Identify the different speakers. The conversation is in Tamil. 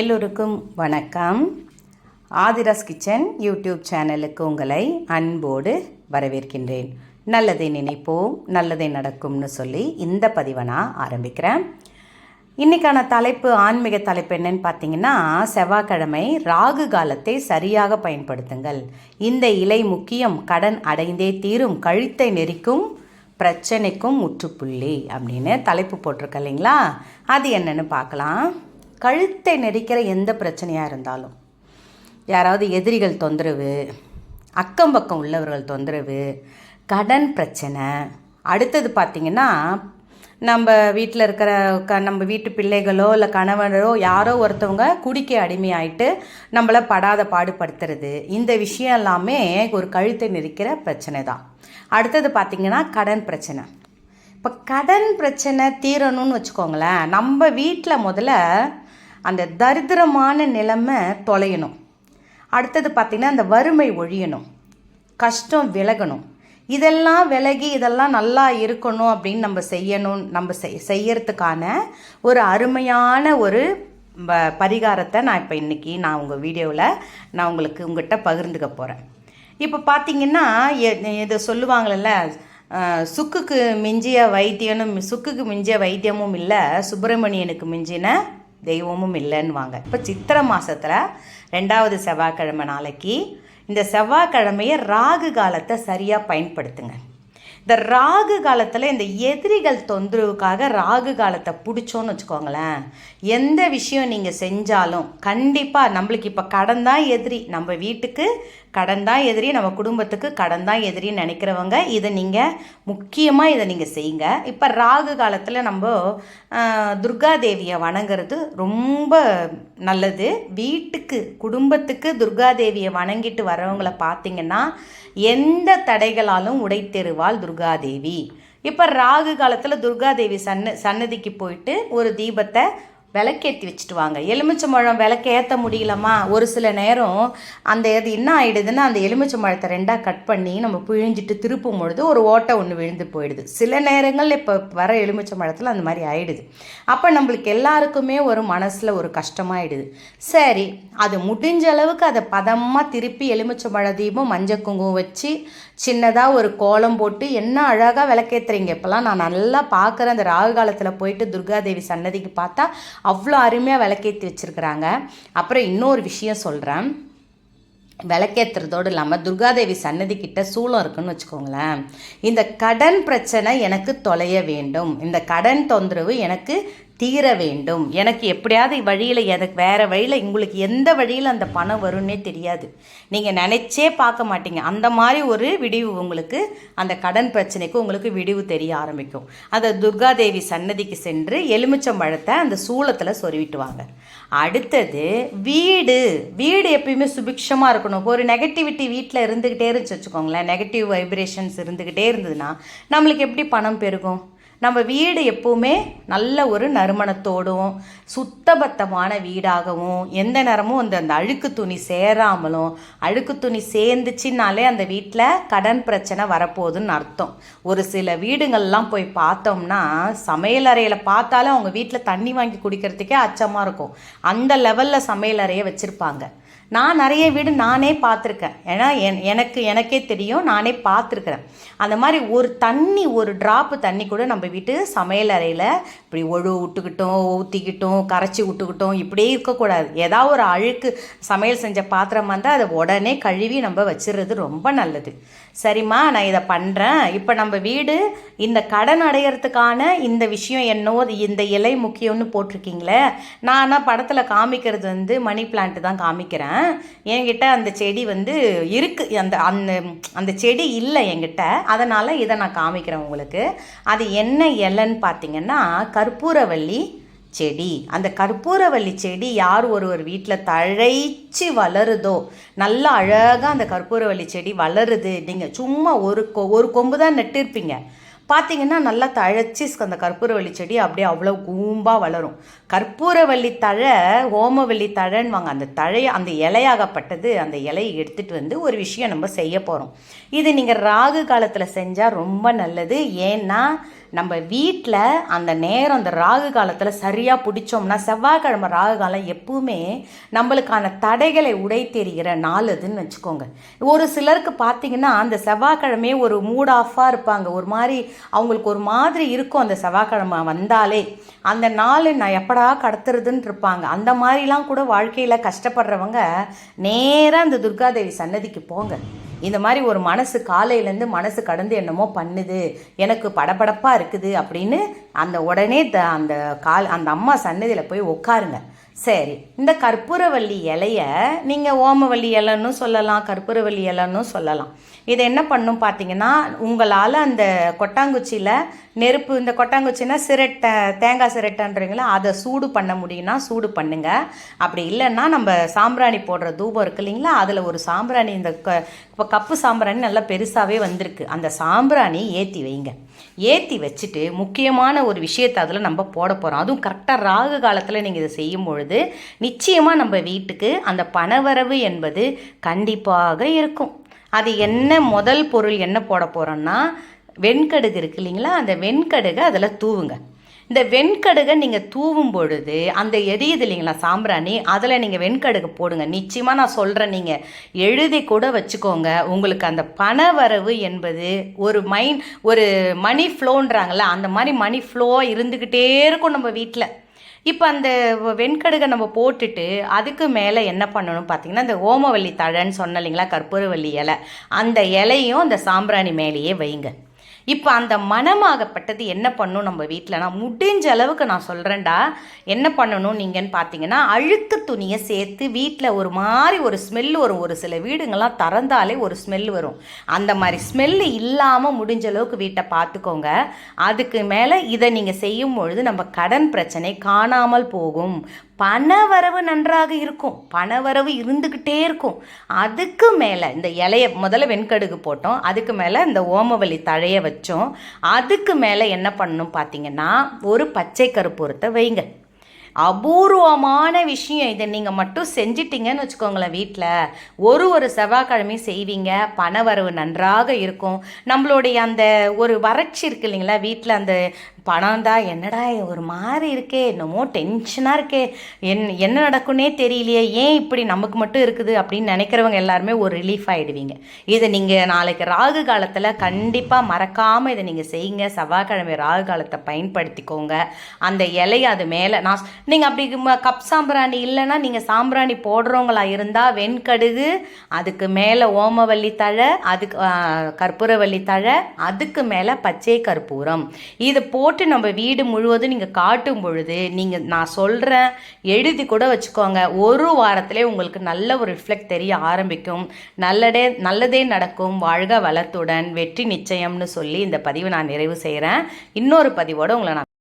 Speaker 1: எல்லோருக்கும் வணக்கம். ஆதிராஸ் கிச்சன் யூடியூப் சேனலுக்கு உங்களை அன்போடு வரவேற்கின்றேன். நல்லதை நினைப்போம் நல்லதை நடக்கும்னு சொல்லி இந்த பதிவை நான் ஆரம்பிக்கிறேன். இன்றைக்கான தலைப்பு ஆன்மீக தலைப்பு என்னன்னு பார்த்தீங்கன்னா செவ்வாய்க்கிழமை ராகு காலத்தை சரியாக பயன்படுத்துங்கள். இந்த இலை முக்கியம் கடன் அடைந்தே தீரும் கழுத்தை நெறிக்கும் பிரச்சனைக்கும் முற்றுப்புள்ளி அப்படின்னு தலைப்பு போட்டிருக்க இல்லைங்களா? அது என்னென்னு பார்க்கலாம். கழுத்தை நெரிக்கிற எந்த பிரச்சனையாக இருந்தாலும் யாராவது எதிரிகள் தொந்தரவு அக்கம் பக்கம் உள்ளவர்கள் தொந்தரவு கடன் பிரச்சனை அடுத்தது பார்த்திங்கன்னா நம்ம வீட்டில் இருக்கிற க நம்ம வீட்டு பிள்ளைகளோ இல்லை கணவனரோ யாரோ ஒருத்தவங்க குடிக்க அடிமையாயிட்டு நம்மளை படாத பாடுபடுத்துறது இந்த விஷயம் எல்லாமே ஒரு கழுத்தை நெரிக்கிற பிரச்சனை தான். அடுத்தது பார்த்திங்கன்னா கடன் பிரச்சனை. இப்போ கடன் பிரச்சனை தீரணும்னு வச்சுக்கோங்களேன் நம்ம வீட்டில் முதல்ல அந்த தரித்திரமான நிலைமை தொலையணும். அடுத்தது பார்த்திங்கன்னா அந்த வறுமை ஒழியணும். கஷ்டம் விலகணும். இதெல்லாம் விலகி இதெல்லாம் நல்லா இருக்கணும் அப்படின்னு நம்ம செய்யணும். நம்ம செய் செய்யறதுக்கான ஒரு அருமையான ஒரு ப பரிகாரத்தை நான் இப்போ இன்றைக்கி நான் உங்கள் வீடியோவில் நான் உங்களுக்கு உங்கள்கிட்ட பகிர்ந்துக்க போகிறேன் இப்போ பார்த்தீங்கன்னா எ- இதை சொல்லுவாங்கள்ல சுக்குக்கு மிஞ்சிய வைத்தியனும் சுக்குக்கு மிஞ்சிய வைத்தியமும் இல்லை சுப்பிரமணியனுக்கு மிஞ்சின தெய்வமும் இல்லைன்னுவாங்க. இப்போ சித்திரை மாதத்தில் ரெண்டாவது செவ்வாய்க்கிழமை நாளைக்கு இந்த செவ்வாய்க்கிழமையை ராகு காலத்தை சரியாக பயன்படுத்துங்க. இந்த ராகு காலத்தில் இந்த எதிரிகள் தொந்தரவுக்காக ராகு காலத்தை பிடிச்சோன்னு வச்சுக்கோங்களேன் எந்த விஷயம் நீங்கள் செஞ்சாலும் கண்டிப்பாக நம்மளுக்கு இப்போ கடன் தான் எதிரி. நம்ம வீட்டுக்கு கடன் தான் எதிரி நம்ம குடும்பத்துக்கு கடன் தான் எதிரின்னு நினைக்கிறவங்க இதை நீங்கள் முக்கியமாக இதை நீங்கள் செய்யுங்க. இப்போ ராகு காலத்தில் நம்ம துர்கா தேவியை வணங்குறது ரொம்ப நல்லது. வீட்டுக்கு குடும்பத்துக்கு துர்கா தேவியை வணங்கிட்டு வரவங்களை பார்த்தீங்கன்னா எந்த தடைகளாலும் உடைத்தெருவாள் துர்காதேவி. இப்போ ராகு காலத்தில் துர்காதேவி சன்ன சன்னதிக்கு போயிட்டு ஒரு தீபத்தை விளக்கேற்றி வச்சுட்டு வாங்க. எலுமிச்சம்பழம் விளக்கு ஏற்ற முடியலம்மா. ஒரு சில நேரம் அந்த இது என்ன ஆகிடுதுன்னா அந்த எலுமிச்சம்பழத்தை ரெண்டாக கட் பண்ணி நம்ம பிழிஞ்சிட்டு திருப்பும் பொழுது ஒரு ஓட்டை ஒன்று விழுந்து போயிடுது. சில நேரங்கள் இப்போ வர எலுமிச்சம்பழத்தில் அந்த மாதிரி ஆயிடுது. அப்போ நம்மளுக்கு எல்லாருக்குமே ஒரு மனசில் ஒரு கஷ்டமாயிடுது. சரி அது முடிஞ்ச அளவுக்கு அதை பதமாக திருப்பி எலுமிச்சம்பழ தீபம் மஞ்சள் குங்குமம் வச்சு சின்னதாக ஒரு கோலம் போட்டு என்ன அழகாக விளக்கேத்துறீங்க. இப்போலாம் நான் நல்லா பார்க்குறேன் அந்த ராகு காலத்தில் போயிட்டு துர்காதேவி சன்னதிக்கு பார்த்தா அவ்வளோ அருமையாக விளக்கேற்றி வச்சுருக்குறாங்க. அப்புறம் இன்னொரு விஷயம் சொல்கிறேன் விளக்கேற்றுறதோடு இல்லாமல் துர்காதேவி சன்னதி கிட்ட சூளம் இருக்குன்னு வச்சுக்கோங்களேன். இந்த கடன் பிரச்சனை எனக்கு தொலைய வேண்டும். இந்த கடன் தொந்தரவு எனக்கு தீர வேண்டும். எனக்கு எப்படியாவது வழியில் எனக்கு வேறு வழியில் உங்களுக்கு எந்த வழியில் அந்த பணம் வரும்னே தெரியாது. நீங்கள் நினச்சே பார்க்க மாட்டீங்க. அந்த மாதிரி ஒரு விடிவு உங்களுக்கு அந்த கடன் பிரச்சனைக்கு உங்களுக்கு விடிவு தெரிய ஆரம்பிக்கும். அந்த துர்காதேவி சன்னதிக்கு சென்று எலுமிச்சம்பழத்தை அந்த சூளத்தில் சொருவிட்டுவாங்க. அடுத்தது வீடு. வீடு எப்பயுமே சுபிக்ஷமாக இருக்கணும். ஒரு நெகட்டிவிட்டி வீட்டில் இருந்துக்கிட்டே இருந்துச்சு வச்சுக்கோங்களேன். நெகட்டிவ் வைப்ரேஷன்ஸ் இருந்துக்கிட்டே இருந்ததுன்னா நம்மளுக்கு எப்படி பணம் பெருகும்? நம்ம வீடு எப்போவுமே நல்ல ஒரு நறுமணத்தோடும் சுத்தபத்தமான வீடாகவும் எந்த நேரமும் அந்த அந்த அழுக்கு துணி சேராமலும் அழுக்கு துணி சேர்ந்துச்சுனாலே அந்த வீட்டில் கடன் பிரச்சனை வரப்போகுதுன்னு அர்த்தம். ஒரு சில வீடுங்கள்லாம் போய் பார்த்தோம்னா சமையல் அறையில் பார்த்தாலும் அவங்க வீட்டில் தண்ணி வாங்கி குடிக்கிறதுக்கே அச்சமாக இருக்கும். அந்த லெவலில் சமையல் அறையை வச்சுருப்பாங்க. நான் நிறைய வீடு நானே பார்த்துருக்கேன். ஏன்னா என் எனக்கு எனக்கே தெரியும் நானே பார்த்துருக்குறேன். அந்த மாதிரி ஒரு தண்ணி ஒரு ட்ராப்பு தண்ணி கூட நம்ம வீட்டு சமையல் அறையில் இப்படி ஒழு விட்டுக்கிட்டோம் ஊற்றிக்கிட்டோம் கரைச்சி விட்டுக்கிட்டோம் இப்படியே இருக்கக்கூடாது. ஏதாவது ஒரு அழுக்கு சமையல் செஞ்ச பாத்திரமாக இருந்தால் அதை உடனே கழுவி நம்ம வச்சிடுறது ரொம்ப நல்லது. சரிம்மா நான் இதை பண்ணுறேன் இப்போ நம்ம வீடு இந்த கடன் அடையிறதுக்கான இந்த விஷயம் என்னவோ அது இந்த இலை முக்கியம்னு போட்டிருக்கீங்களே நான் ஆனால் படத்தில் காமிக்கிறது வந்து மணி பிளான்ட்டு தான் காமிக்கிறேன். என்கிட்ட அந்த செடி வந்து இருக்குது அந்த அந்த அந்த செடி இல்லை என்கிட்ட. அதனால் இதை நான் காமிக்கிறேன் உங்களுக்கு. அது என்ன இலைன்னு பார்த்தீங்கன்னா கற்பூரவள்ளி செடி. அந்த கற்பூரவள்ளி செடி யார் ஒருவர் வீட்டில் தழைச்சி வளருதோ நல்லா அழகாக அந்த கற்பூரவள்ளி செடி வளருது. நீங்கள் சும்மா ஒரு கொ ஒரு கொம்பு தான் நட்டிருப்பீங்க பார்த்தீங்கன்னா நல்லா தழைச்சி அந்த கற்பூரவள்ளி செடி அப்படியே அவ்வளோ கூம்பாக வளரும். கற்பூரவள்ளி தழை ஓமவல்லி தழைன்னுவாங்க. அந்த தழையை அந்த இலையாகப்பட்டது அந்த இலையை எடுத்துகிட்டு வந்து ஒரு விஷயம் நம்ம செய்ய போகிறோம் இது நீங்கள் ராகு காலத்தில் செஞ்சால் ரொம்ப நல்லது. ஏன்னா நம்ம வீட்டில் அந்த நேரம் அந்த ராகு காலத்தில் சரியாக பிடிச்சோம்னா செவ்வாய்க்கிழமை ராகு காலம் எப்பவுமே நம்மளுக்கான தடைகளை உடை தெரிகிற நாள் அதுன்னு வச்சுக்கோங்க. ஒரு சிலருக்கு பார்த்தீங்கன்னா அந்த செவ்வாய்க்கிழமையே ஒரு மூட் ஆஃபாக இருப்பாங்க. ஒரு மாதிரி அவங்களுக்கு ஒரு மாதிரி இருக்கும் அந்த செவ்வாய்க்கிழமை வந்தாலே. அந்த நாள் நான் எப்படா கடத்துறதுன்னு இருப்பாங்க. அந்த மாதிரிலாம் கூட வாழ்க்கையில் கஷ்டப்படுறவங்க நேராக அந்த துர்காதேவி சன்னதிக்கு போங்க. இந்த மாதிரி ஒரு மனசு காலையிலேருந்து மனசு கடந்து என்னமோ பண்ணுது எனக்கு படபடப்பாக இருக்குது அப்படின்னு அந்த உடனே த அந்த கால் அந்த அம்மா சன்னதியில் போய் உட்காருங்க சரி இந்த கற்பூரவள்ளி இலைய நீங்கள் ஓமவள்ளி இலைன்னு சொல்லலாம் கற்பூரவள்ளி இலைன்னு சொல்லலாம். இதை என்ன பண்ணும் பார்த்தீங்கன்னா உங்களால் அந்த கொட்டாங்குச்சியில் நெருப்பு இந்த கொட்டாங்குச்சின்னா சிரட்டை தேங்காய் சிரட்டைன்றீங்களா அதை சூடு பண்ண முடியும்னா சூடு பண்ணுங்க. அப்படி இல்லைன்னா நம்ம சாம்பிராணி போடுற தூபம் இருக்கு இல்லைங்களா அதில் ஒரு சாம்பிராணி இந்த க இப்போ கப்பு சாம்பிராணி நல்லா பெருசாகவே வந்திருக்கு. அந்த சாம்பிராணி ஏற்றி வைங்க. ஏற்றி வச்சுட்டு முக்கியமான ஒரு விஷயத்தை அதில் நம்ம போட போகிறோம் அதுவும் கரெக்டாக ராகு காலத்தில் நீங்கள் இதை செய்யும் பொழுது நிச்சயமாக நம்ம வீட்டுக்கு அந்த பணவரவு என்பது கண்டிப்பாக இருக்கும். அது என்ன முதல் பொருள் என்ன போட போகிறோன்னா வெண்கடுகு இருக்கு இல்லைங்களா? அந்த வெண்கடுகை அதில் தூவுங்க. இந்த வெண்கடுகை நீங்கள் தூவும் பொழுது அந்த எரியுது இல்லைங்களா சாம்பிராணி? அதில் நீங்கள் வெண்கடுகு போடுங்க. நிச்சயமாக நான் சொல்கிறேன் நீங்கள் எழுதி கூட வச்சுக்கோங்க. உங்களுக்கு அந்த பண வரவு என்பது ஒரு மைண்ட் ஒரு மணி ஃப்ளோன்றாங்கல்ல அந்த மாதிரி மணி ஃப்ளோவாக இருந்துக்கிட்டே இருக்கும் நம்ம வீட்டில் இப்போ அந்த வெண்கடுகை நம்ம போட்டுட்டு அதுக்கு மேலே என்ன பண்ணணும் பார்த்தீங்கன்னா இந்த ஓமவல்லி தழைன்னு சொன்ன இல்லைங்களா கற்பூரவல்லி இலை. அந்த இலையும் அந்த சாம்பிராணி மேலேயே வைங்க. இப்போ அந்த மனமாகப்பட்டது என்ன பண்ணும் நம்ம வீட்டில் நான் முடிஞ்ச அளவுக்கு நான் சொல்கிறேன்டா என்ன பண்ணணும் நீங்கன்னு பார்த்தீங்கன்னா அழுக்கு துணியை சேர்த்து வீட்டில் ஒரு மாதிரி ஒரு ஸ்மெல் வரும். ஒரு சில வீடுங்கள்லாம் திறந்தாலே ஒரு ஸ்மெல் வரும். அந்த மாதிரி ஸ்மெல் இல்லாமல் முடிஞ்ச அளவுக்கு வீட்டை பார்த்துக்கோங்க அதுக்கு மேலே இதை நீங்கள் செய்யும் பொழுது நம்ம கடன் பிரச்சனை காணாமல் போகும். பணவரவு நன்றாக இருக்கும். பணவரவு இருந்துக்கிட்டே இருக்கும். அதுக்கு மேலே இந்த இலைய முதல்ல வெண்கடுகு போட்டோம். அதுக்கு மேலே இந்த ஓமவல்லி தழைய வச்சோம். அதுக்கு மேலே என்ன பண்ணணும் பார்த்தீங்கன்னா ஒரு பச்சை கருப்பூரத்தை வைங்க. அபூர்வமான விஷயம் இதை நீங்கள் மட்டும் செஞ்சிட்டிங்கன்னு வச்சுக்கோங்களேன் வீட்டில் ஒரு ஒரு செவ்வாய்க்கிழமையும் செய்வீங்க. பணவரவு நன்றாக இருக்கும். நம்மளுடைய அந்த ஒரு வறட்சி இருக்கு இல்லைங்களா வீட்டில் அந்த பணம் தான் என்னடா ஒரு மாதிரி இருக்கே என்னமோ டென்ஷனாக இருக்கே. என் என்ன நடக்குன்னே தெரியலையே ஏன் இப்படி நமக்கு மட்டும் இருக்குது அப்படின்னு நினைக்கிறவங்க எல்லாருமே ஒரு ரிலீஃப் ஆகிடுவீங்க இதை நீங்கள் நாளைக்கு ராகு காலத்தில் கண்டிப்பாக மறக்காமல் இதை நீங்கள் செய்யுங்க. செவ்வாய்க்கிழமை ராகு காலத்தை பயன்படுத்திக்கோங்க. அந்த இலையை அது மேலே நான் நீங்கள் அப்படி கப் சாம்பிராணி இல்லைன்னா நீங்கள் சாம்பிராணி போடுறவங்களா இருந்தால் வெண்கடுகு அதுக்கு மேலே ஓமவல்லி தழை அதுக்கு கற்பூரவல்லி தழை அதுக்கு மேலே பச்சை கற்பூரம். இதை போட்டு நம்ம வீடு முழுவதும் நீங்கள் காட்டும் பொழுது நீங்கள் நான் சொல்கிறேன் எழுதி கூட வச்சுக்கோங்க. ஒரு வாரத்திலே உங்களுக்கு நல்ல ஒரு ரிஃப்ளெக்ட் தெரிய ஆரம்பிக்கும். நல்லதே நல்லதே நடக்கும். வாழ்க வளத்துடன். வெற்றி நிச்சயம்னு சொல்லி இந்த பதிவை நான் நிறைவு செய்கிறேன் இன்னொரு பதிவோடு உங்களை நான்